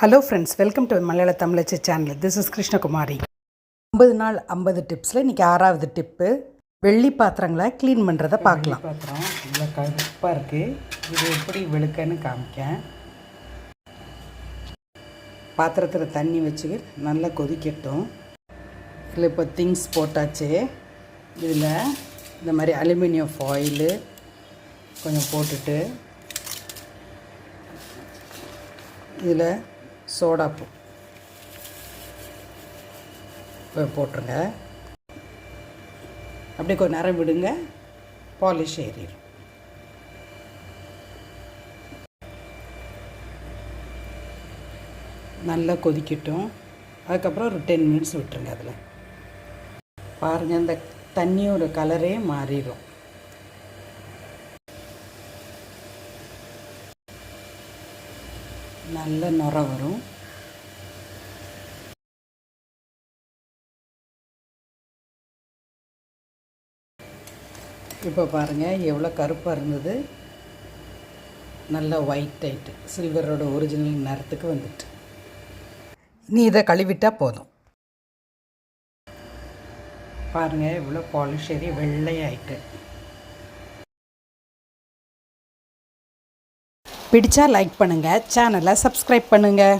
Hello friends welcome to Malayala Tamizhachi channel this is Krishnakumari ஐம்பது நாள் ஐம்பது டிப்ஸில் இன்றைக்கி ஆறாவது டிப்பு வெள்ளி பாத்திரங்களை க்ளீன் பண்ணுறதை பார்க்கலாம். பாத்திரம் இவ்வளோ கருப்பாக இருக்குது இது எப்படி வெளுக்கன்னு காமிக்கேன். பாத்திரத்தில் தண்ணி வச்சு நல்லா கொதிக்கட்டும். இதில் இப்போ திங்ஸ் போட்டாச்சு. இதில் இந்த மாதிரி அலுமினியம் ஃபாயிலு கொஞ்சம் போட்டுட்டு இதில் சோடாப்பு போட்டுருங்க. அப்படியே கொஞ்ச நேரம் விடுங்க. பாலிஷ் ஏறிடும் நல்லா கொதிக்கட்டும். அதுக்கப்புறம் ஒரு டென் மினிட்ஸ் விட்டுருங்க அதில். பாருங்கள் அந்த தண்ணியோட கலரே மாறிடும் நல்ல நுர வரும். இப்போ பாருங்கள் எவ்வளோ கருப்பாக இருந்தது. நல்ல ஒயிட் ஆயிட்டு சில்வரோட ஒரிஜினல் நிறத்துக்கு வந்துட்டு. நீ இதை கழுவிட்டால் போதும். பாருங்கள் இவ்வளோ பாலிஷரி வெள்ளையாயிட்டு. பிடிச்சா லைக் பண்ணுங்கள் சேனலை சப்ஸ்கிரைப் பண்ணுங்கள்